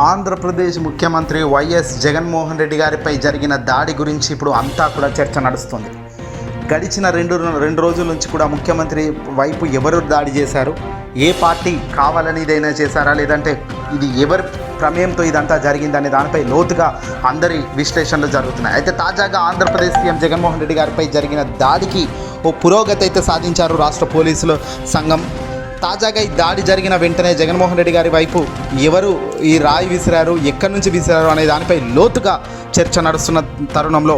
ఆంధ్రప్రదేశ్ ముఖ్యమంత్రి వైఎస్ జగన్మోహన్ రెడ్డి గారిపై జరిగిన దాడి గురించి ఇప్పుడు అంతా కూడా చర్చ నడుస్తుంది. గడిచిన రెండు రెండు రోజుల నుంచి కూడా ముఖ్యమంత్రి వైపు ఎవరు దాడి చేశారు? ఏ పార్టీ కావాలని ఇదైనా చేశారా? లేదంటే ఇది ఎవరి ప్రమేయంతో ఇదంతా జరిగిందనే దానిపై లోతుగా అందరి విశ్లేషణలు జరుగుతున్నాయి. అయితే తాజాగా ఆంధ్రప్రదేశ్ సీఎం జగన్మోహన్ రెడ్డి గారిపై జరిగిన దాడికి ఓ పురోగతి అయితే సాధించారు రాష్ట్ర పోలీసుల సంఘం. తాజాగా ఈ దాడి జరిగిన వెంటనే జగన్మోహన్ రెడ్డి గారి వైపు ఎవరు ఈ రాయి విసిరారు ఎక్కడి నుంచి విసిరారు అనే దానిపై లోతుగా చర్చ నడుస్తున్న తరుణంలో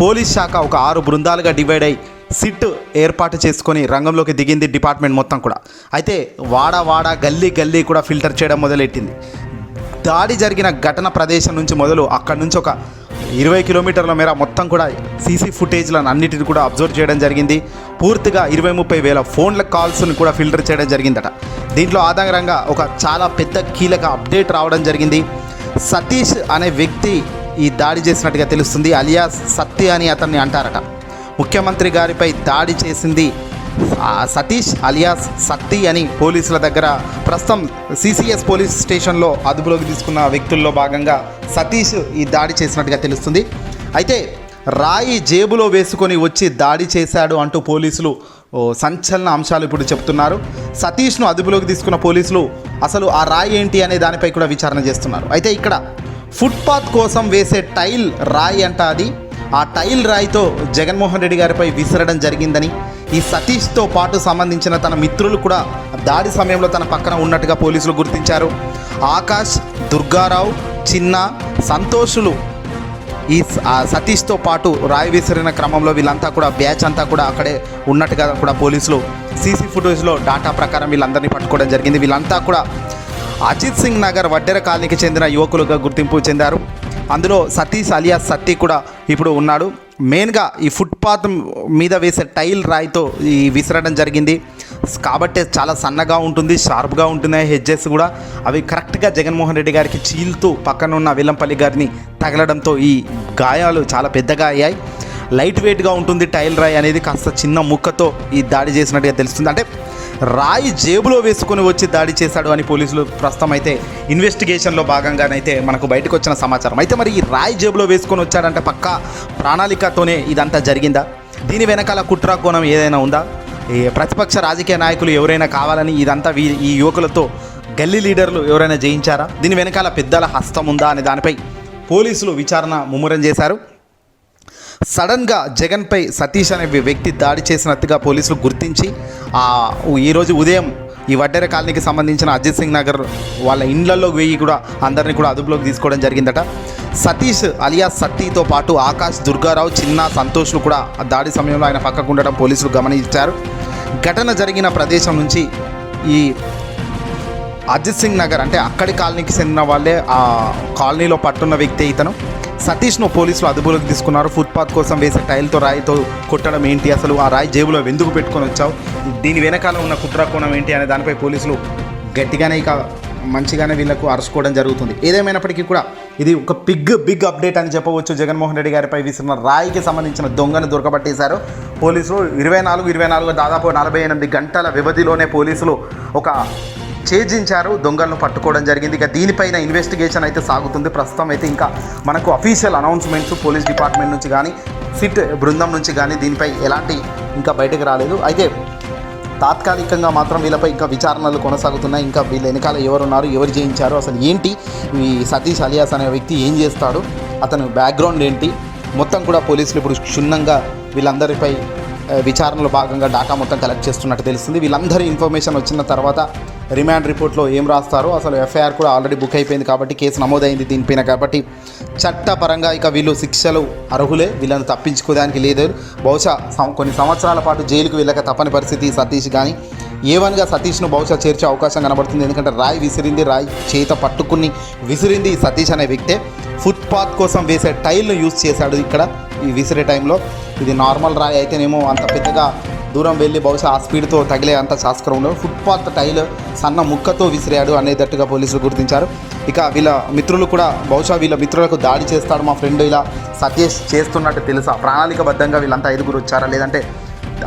పోలీస్ శాఖ ఒక ఆరు బృందాలుగా డివైడ్ అయి సిట్ ఏర్పాటు చేసుకొని రంగంలోకి దిగింది డిపార్ట్మెంట్ మొత్తం కూడా. అయితే వాడ వాడ గల్లీ గల్లీ కూడా ఫిల్టర్ చేయడం మొదలెట్టింది. దాడి జరిగిన ఘటన ప్రదేశం నుంచి మొదలు అక్కడి నుంచి ఒక ఇరవై కిలోమీటర్ల మేర మొత్తం కూడా సీసీ ఫుటేజ్లను అన్నిటిని కూడా అబ్జర్వ్ చేయడం జరిగింది. పూర్తిగా ఇరవై ముప్పై వేల ఫోన్ల కాల్స్ని కూడా ఫిల్టర్ చేయడం జరిగిందట. దీంట్లో ఆధారంగా ఒక చాలా పెద్ద కీలక అప్డేట్ రావడం జరిగింది. సతీష్ అనే వ్యక్తి ఈ దాడి చేసినట్టుగా తెలుస్తుంది. అలియాస్ సత్య అని అతన్ని అంటారట. ముఖ్యమంత్రి గారిపై దాడి చేసింది సతీష్ అలియాస్ శక్తి అని పోలీసుల దగ్గర ప్రస్తుతం సిసిఎస్ పోలీస్ స్టేషన్లో అదుపులోకి తీసుకున్న వ్యక్తుల్లో భాగంగా సతీష్ ఈ దాడి చేసినట్టుగా తెలుస్తుంది. అయితే రాయి జేబులో వేసుకొని వచ్చి దాడి చేశాడు అంటూ పోలీసులు సంచలన అంశాలు ఇప్పుడు చెప్తున్నారు. సతీష్ను అదుపులోకి తీసుకున్న పోలీసులు అసలు ఆ రాయి ఏంటి అనే దానిపై కూడా విచారణ చేస్తున్నారు. అయితే ఇక్కడ ఫుట్పాత్ కోసం వేసే టైల్ రాయి అంట అది. ఆ టైల్ రాయితో జగన్మోహన్ రెడ్డి గారిపై విసరడం జరిగిందని ఈ సతీష్తో పాటు సంబంధించిన తన మిత్రులు కూడా దాడి సమయంలో తన పక్కన ఉన్నట్టుగా పోలీసులు గుర్తించారు. ఆకాష్ దుర్గారావు చిన్న సంతోషులు ఈ సతీష్తో పాటు రాయి విసిరిన క్రమంలో వీళ్ళంతా కూడా బ్యాచ్ అంతా కూడా అక్కడే ఉన్నట్టుగా కూడా పోలీసులు సీసీ ఫుటేజ్లో డాటా ప్రకారం వీళ్ళందరినీ పట్టుకోవడం జరిగింది. వీళ్ళంతా కూడా అజిత్ సింగ్ నగర్ వడ్డెర కాలనీకి చెందిన యువకులుగా గుర్తింపు చెందారు. అందులో సతీష్ అలియాస్ సతీ కూడా ఇప్పుడు ఉన్నాడు. మెయిన్గా ఈ ఫుట్పాత్ మీద వేసే టైల్ రాయితో ఈ విసరడం జరిగింది. కాబట్టి చాలా సన్నగా ఉంటుంది షార్ప్గా ఉంటున్నాయి హెడ్జెస్ కూడా. అవి కరెక్ట్గా జగన్మోహన్ రెడ్డి గారికి చీల్తూ పక్కన ఉన్న వెల్లంపల్లి గారిని తగలడంతో ఈ గాయాలు చాలా పెద్దగా అయ్యాయి. లైట్ వెయిట్గా ఉంటుంది టైల్ రాయి అనేది కాస్త చిన్న ముక్కతో ఈ దాడి చేసినట్టుగా తెలుస్తుంది. అంటే రాయి జేబులో వేసుకొని వచ్చి దాడి చేశాడు అని పోలీసులు ప్రస్తుతం అయితే ఇన్వెస్టిగేషన్లో భాగంగానైతే మనకు బయటకు వచ్చిన సమాచారం. అయితే మరి ఈ రాయి జేబులో వేసుకొని వచ్చాడంటే పక్కా ప్రణాళికతోనే ఇదంతా జరిగిందా? దీని వెనకాల కుట్ర కోణం ఏదైనా ఉందా? ఈ ప్రతిపక్ష రాజకీయ నాయకులు ఎవరైనా కావాలని ఇదంతా వీ- ఈ యువకులతో గల్లీ లీడర్లు ఎవరైనా జయించారా? దీని వెనకాల పెద్దల హస్తం ఉందా అనే దానిపై పోలీసులు విచారణ ముమ్మరం చేశారు. సడన్గా జగన్పై సతీష్ అనే వ్యక్తి దాడి చేసినట్టుగా పోలీసులు గుర్తించి ఆ ఈరోజు ఉదయం ఈ వడ్డెర కాలనీకి సంబంధించిన అజిత్ సింగ్ నగర్ వాళ్ళ ఇండ్లలో వెయ్యి కూడా అందరినీ కూడా అదుపులోకి తీసుకోవడం జరిగిందట. సతీష్ అలియా సతీతో పాటు ఆకాష్ దుర్గారావు చిన్న సంతోష్లు కూడా ఆ దాడి సమయంలో ఆయన పక్కకు ఉండడం పోలీసులు గమనించారు. ఘటన జరిగిన ప్రదేశం నుంచి ఈ అజిత్ సింగ్ నగర్ అంటే అక్కడి కాలనీకి చెందిన వాళ్ళే ఆ కాలనీలో పట్టున్న వ్యక్తి ఇతను. సతీష్ను పోలీసులు అదుపులోకి తీసుకున్నారు. ఫుట్పాత్ కోసం వేసే టైల్తో రాయితో కొట్టడం ఏంటి? అసలు ఆ రాయి జేబులో ఎందుకు పెట్టుకొని వచ్చావు? దీని వెనకాల ఉన్న కుట్ర కోణం ఏంటి? అనే దానిపై పోలీసులు గట్టిగానే ఇక మంచిగానే వీళ్ళకు అరుచుకోవడం జరుగుతుంది. ఏదేమైనప్పటికీ కూడా ఇది ఒక బిగ్ బిగ్ అప్డేట్ అని చెప్పవచ్చు. జగన్మోహన్ రెడ్డి గారిపై విసిరిన రాయికి సంబంధించిన దొంగను దొరకబట్టేశారు. పోలీసులు ఇరవై నాలుగు ఇరవై నాలుగు దాదాపు నలభై ఎనిమిది గంటల వ్యవధిలోనే పోలీసులు ఒక ఛేదించారు. దొంగలను పట్టుకోవడం జరిగింది. ఇక దీనిపైన ఇన్వెస్టిగేషన్ అయితే సాగుతుంది. ప్రస్తుతం అయితే ఇంకా మనకు అఫీషియల్ అనౌన్స్మెంట్స్ పోలీస్ డిపార్ట్మెంట్ నుంచి కానీ సిట్ బృందం నుంచి కానీ దీనిపై ఎలాంటి ఇంకా బయటకు రాలేదు. అయితే తాత్కాలికంగా మాత్రం వీళ్ళపై ఇంకా విచారణలు కొనసాగుతున్నాయి. ఇంకా వీళ్ళ వెనకాల ఎవరున్నారు ఎవరు చేయించారు అసలు ఏంటి? ఈ సతీష్ అలియాస్ అనే వ్యక్తి ఏం చేస్తాడు? అతను బ్యాక్గ్రౌండ్ ఏంటి? మొత్తం కూడా పోలీసులు ఇప్పుడు క్షుణ్ణంగా వీళ్ళందరిపై విచారణలో భాగంగా డాటా మొత్తం కలెక్ట్ చేస్తున్నట్టు తెలుస్తుంది. వీళ్ళందరి ఇన్ఫర్మేషన్ వచ్చిన తర్వాత రిమాండ్ రిపోర్ట్లో ఏం రాస్తారో అసలు ఎఫ్ఐఆర్ కూడా ఆల్రెడీ బుక్ అయిపోయింది కాబట్టి కేసు నమోదైంది దీనిపైన కాబట్టి చట్టపరంగా ఇక వీళ్ళు శిక్షలు అర్హులే వీళ్ళని తప్పించుకోవడానికి లేదు. బహుశా కొన్ని సంవత్సరాల పాటు జైలుకు వెళ్ళక తప్పని పరిస్థితి సతీష్ కానీ ఏవన్గా సతీష్ను బహుశా చేర్చే అవకాశం కనబడుతుంది. ఎందుకంటే రాయి విసిరింది రాయి చేత పట్టుకుని విసిరింది ఈ సతీష్ అనే వ్యక్తే. ఫుట్పాత్ కోసం వేసే టైల్ను యూజ్ చేశాడు ఇక్కడ ఈ విసిరే టైంలో. ఇది నార్మల్ రాయి అయితేనేమో అంత పెద్దగా దూరం వెళ్ళి బహుశా ఆ స్పీడ్తో తగిలే అంత శాస్త్రం ఉండదు. ఫుట్పాత్ టైల్ సన్న ముక్కతో విసిరాడు అనేటట్టుగా పోలీసులు గుర్తించారు. ఇక వీళ్ళ మిత్రులు కూడా బహుశా వీళ్ళ మిత్రులకు దాడి చేస్తాడు మా ఫ్రెండ్ ఇలా సతీష్ చేస్తున్నట్టు తెలుసా? ప్రణాళికబద్ధంగా వీళ్ళంతా ఐదుగురు వచ్చారా? లేదంటే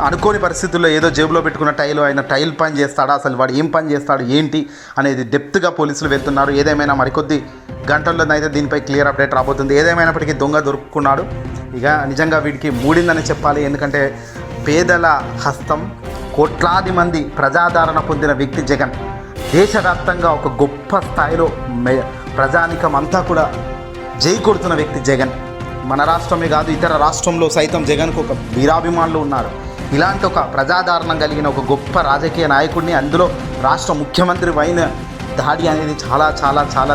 అనుకోని పరిస్థితుల్లో ఏదో జేబులో పెట్టుకున్న టైల్ ఆయన టైల్ పని చేస్తాడా? అసలు వాడు ఏం పని చేస్తాడు? ఏంటి? అనేది డెప్త్గా పోలీసులు వెళ్తున్నారు. ఏదేమైనా మరికొద్ది గంటల్లోనైతే దీనిపై క్లియర్ అప్డేట్ రాబోతుంది. ఏదేమైనప్పటికీ దొంగ దొరుకున్నాడు. ఇక నిజంగా వీడికి మూడిందని చెప్పాలి. ఎందుకంటే పేదల హస్తం కోట్లాది మంది ప్రజాదరణ పొందిన వ్యక్తి జగన్. దేశవ్యాప్తంగా ఒక గొప్ప స్థాయిలో మె ప్రజానికం అంతా కూడా జై కొడుతున్న వ్యక్తి జగన్. మన రాష్ట్రమే కాదు ఇతర రాష్ట్రంలో సైతం జగన్కు ఒక వీరాభిమానులు ఉన్నారు. ఇలాంటి ఒక ప్రజాదరణ కలిగిన ఒక గొప్ప రాజకీయ నాయకుడిని అందులో రాష్ట్ర ముఖ్యమంత్రి అయిన దాడి అనేది చాలా చాలా చాలా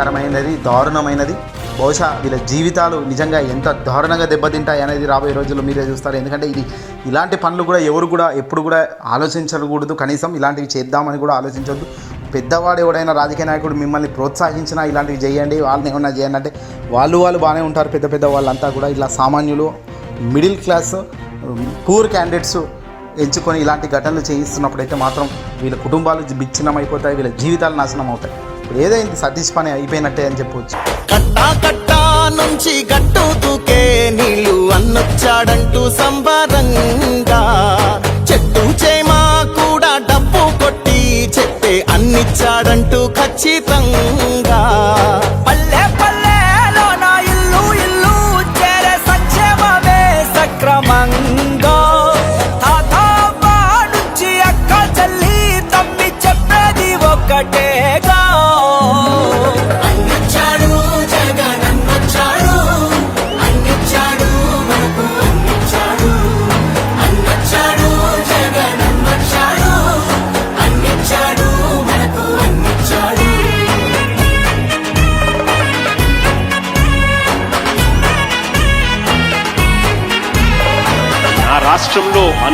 తీవ్రకరమైనది దారుణమైనది. బహుశా వీళ్ళ జీవితాలు నిజంగా ఎంత దారుణంగా దెబ్బతింటాయి అనేది రాబోయే రోజుల్లో మీరే చూస్తారు. ఎందుకంటే ఇది ఇలాంటి పనులు కూడా ఎవరు కూడా ఎప్పుడు కూడా ఆలోచించకూడదు. కనీసం ఇలాంటివి చేద్దామని కూడా ఆలోచించవద్దు పెద్దవాడు ఎవడైనా రాజకీయ నాయకుడు మిమ్మల్ని ప్రోత్సహించినా ఇలాంటివి చేయండి వాళ్ళని ఏమన్నా చేయండి అంటే వాళ్ళు వాళ్ళు బాగానే ఉంటారు. పెద్ద పెద్ద వాళ్ళంతా కూడా ఇలా సామాన్యులు మిడిల్ క్లాస్ పూర్ క్యాండిడేట్స్ ఎంచుకొని ఇలాంటి ఘటనలు చేయిస్తున్నప్పుడైతే మాత్రం వీళ్ళ కుటుంబాలు విచ్ఛిన్నం అయిపోతాయి వీళ్ళ జీవితాలు నాశనం అవుతాయి ఇప్పుడు ఏదైంది? సతీష్ పని అయిపోయినట్టే అని చెప్పవచ్చు కట్టా కట్టా నుంచి గట్టు దూకే నీళ్ళు అన్నొచ్చాడంటూ సంబరంగా. చెట్టు చేమా కూడా డబ్బు కొట్టి చెప్పే అన్నిచ్చాడంటూ ఖచ్చితంగా.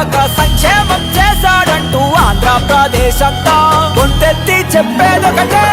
దాకా సంక్షేమం చేశాడంటూ ఆంధ్రప్రదేశ్ అంతా కొంతెత్తి చెప్పేదొకటే.